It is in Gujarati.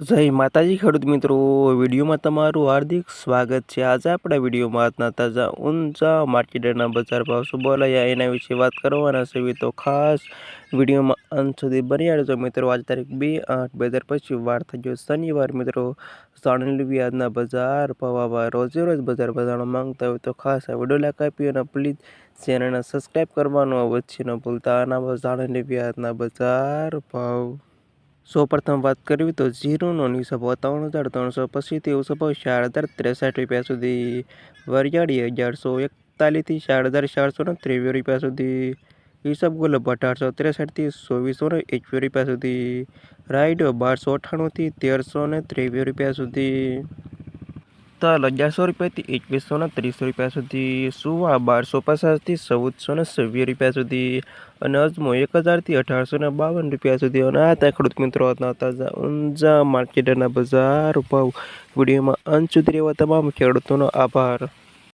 જય માતાજી ખેડૂત મિત્રો, વિડીયોમાં તમારું હાર્દિક સ્વાગત છે. આજે આપણા વિડીયોમાં આજના તાજા ઊંચા માર્કેટના બજાર ભાવ શું બોલાયા એના વિશે વાત કરવાના છે. તો ખાસ વિડીયોમાં અંત સુધી બન્યા રહેજો મિત્રો. આજ તારીખ બે આઠ બે હજાર પછી વાર થઈ ગયો શનિવાર મિત્રો. જાણી લેવી આજના બજાર ભાવ. રોજે રોજ બજાર બજારનો માંગતા હોય તો ખાસ આ વીડિયો લાઈક આપી અને પ્લીઝ ચેનલને સબસ્ક્રાઈબ કરવાનું વચ્ચે ન ભૂલતા. આના જાણી લેવી આજના બજાર ભાવ. સૌપ્રથમ વાત કરવી તો જીરોનો ભાવ ત્રણ હજાર ત્રણસો પચીસથી ભાવ ચાર હજાર ત્રેસઠ રૂપિયા સુધી. વરિયાળી અગિયારસો એકતાલીસથી ચાર હજાર ચારસો ને ત્રેવીસ રૂપિયા સુધી. હિસાબ અઢારસો ત્રેસઠથી ચોવીસો ને એકવીસ રૂપિયા સુધી. રાઈડો બારસો અઠ્ઠાણુંથી તેરસો ને ત્રેવીસ રૂપિયા સુધી. તલ અગિયારસો રૂપિયાથી એકવીસો ને ત્રીસ રૂપિયા સુધી, સુવા બારસો પચાસથી ચૌદસો ને છવ્વીસ રૂપિયા સુધી અને અજમો એક હજારથી અઢારસો ને બાવન રૂપિયા સુધી. અને આ ત્યાં ખેડૂત મિત્રો હતા તાજા ઊંઝા માર્કેટના બજાર ભાવ. વિડીયોમાં અંત સુધી રહેવા તમામ ખેડૂતોનો આભાર.